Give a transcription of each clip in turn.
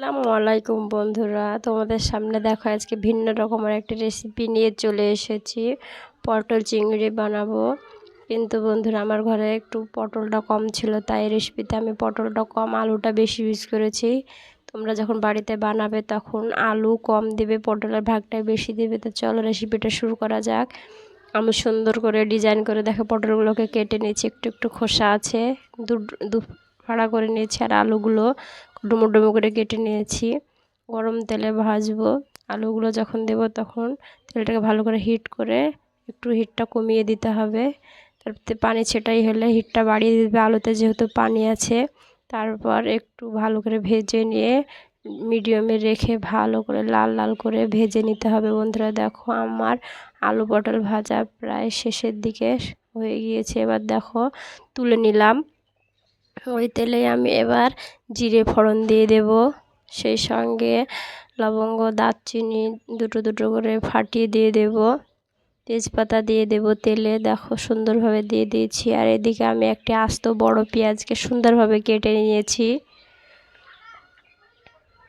আসসালামু আলাইকুম বন্ধুরা। তোমাদের সামনে দেখো আজকে ভিন্ন রকমের একটা রেসিপি নিয়ে চলে এসেছি। পটল চিংড়ি বানাবো। কিন্তু বন্ধুরা, আমার ঘরে একটু পটলটা কম ছিল, তাই রেসিপিতে আমি পটলটা কম, আলুটা বেশি ইউজ করেছি। তোমরা যখন বাড়িতে বানাবে তখন আলু কম দেবে, পটলের ভাগটাই বেশি দেবে। তো চলো রেসিপিটা শুরু করা যাক। আমি সুন্দর করে ডিজাইন করে দেখো পটলগুলোকে কেটে নিয়েছি। একটু একটু খোসা আছে দু ফাড়া করে নিয়েছি আর আলুগুলো। ডুমো ডুমো করে কেটে নিয়েছি। গরম তেলে ভাজবো। আলুগুলো যখন দেব তখন তেলটাকে ভালো করে হিট করে একটু হিটটা কমিয়ে দিতে হবে। তারপরে পানি ছেটাই হলে হিটটা বাড়িয়ে দিবে আলুতে যেহেতু পানি আছে, তারপর একটু ভালো করে ভেজে নিয়ে মিডিয়ামে রেখে ভালো করে লাল লাল করে ভেজে নিতে হবে। বন্ধুরা, দেখো আমার আলু পটল ভাজা প্রায় শেষের দিকে হয়ে গিয়েছে। এবার দেখো, তুলে নিলাম। ওই তেলে আমি এবার জিরে ফোড়ন দিয়ে দেব। সেই সঙ্গে লবঙ্গ, দারচিনি দুটো দুটো করে ফাটিয়ে দিয়ে দেব। তেজপাতা দিয়ে দেব তেলে। দেখো সুন্দরভাবে দিয়ে দিয়েছি। আর এদিকে আমি একটি আস্ত বড় পেঁয়াজকে সুন্দরভাবে কেটে নিয়েছি।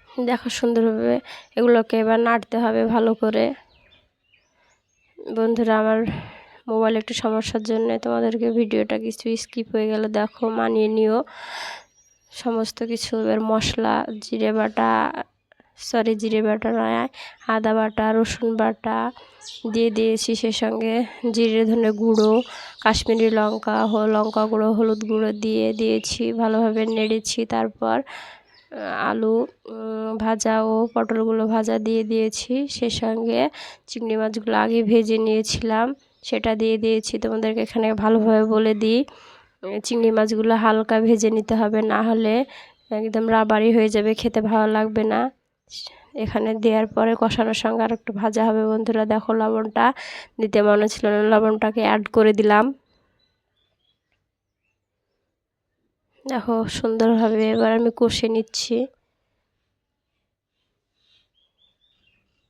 দেখো সুন্দরভাবে এগুলোকে এবার নাড়তে হবে ভালো করে। বন্ধুরা, আমার মোবাইল একটু সমস্যার জন্য তোমাদেরকে ভিডিওটা কিছু স্কিপ হয়ে গেলে। দেখো, মানিয়ে নিও। সমস্ত কিছু, এবার মশলা, জিরে বাটা সরি জিরে বাটা নয়, আদা বাটা, রসুন বাটা দিয়ে দিয়েছি সে সঙ্গে জিরে, ধনে গুঁড়ো, কাশ্মীরি লঙ্কা লঙ্কা গুঁড়ো, হলুদ গুঁড়ো দিয়ে দিয়েছি, ভালোভাবে নেড়েছি। তারপর আলু ভাজা ও পটলগুলো ভাজা দিয়ে দিয়েছি। সে সঙ্গে চিংড়ি মাছগুলো আগে ভেজে নিয়েছিলাম। সেটা দিয়ে দিয়েছি। তোমাদেরকে এখানে ভালোভাবে বলে দিই। চিংড়ি মাছগুলো হালকা ভেজে নিতে হবে, না হলে একদম রাবারি হয়ে যাবে, খেতে ভালো লাগবে না। এখানে দেওয়ার পরে কষানোর সঙ্গে আর একটু ভাজা হবে। বন্ধুরা, দেখো লবণটা। দিতে মনে ছিল না, লবণটাকে অ্যাড করে দিলাম। দেখো সুন্দরভাবে এবার আমি কষে নিচ্ছি।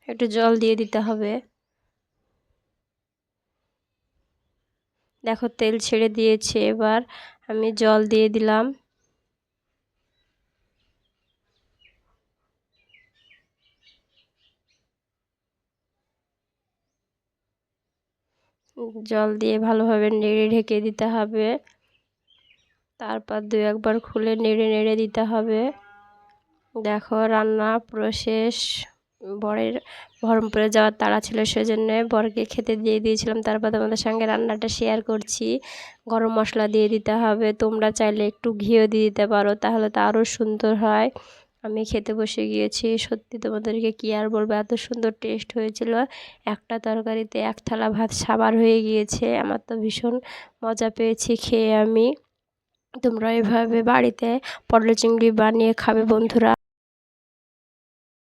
একটু জল দিয়ে দিতে হবে। দেখো, তেল ছেড়ে দিয়েছে এবার আমি জল দিয়ে দিলাম। জল দিয়ে ভালোভাবে নেড়ে ঢেকে দিতে হবে। তারপর দু একবার খুলে নেড়ে নেড়ে দিতে হবে। দেখো, রান্না প্রসেস বরের বহরমপুরে যাওয়ার তাড়া ছিল সেজন্য বরকে খেতে দিয়ে দিয়েছিলাম। তারপর তোমাদের সঙ্গে রান্নাটা শেয়ার করছি। গরম মশলা দিয়ে দিতে হবে। তোমরা চাইলে একটু ঘিও দিয়ে দিতে পারো, তাহলে তো আরও সুন্দর হয়। আমি খেতে বসে গিয়েছি। সত্যি তোমাদেরকে কী আর বলব, এত সুন্দর টেস্ট হয়েছিল। একটা তরকারিতে এক থালা ভাত সাবার হয়ে গিয়েছে। আমার তো ভীষণ মজা পেয়েছি খেয়ে আমি। তোমরা এভাবে বাড়িতে পটল চিংড়ি বানিয়ে খাবে বন্ধুরা।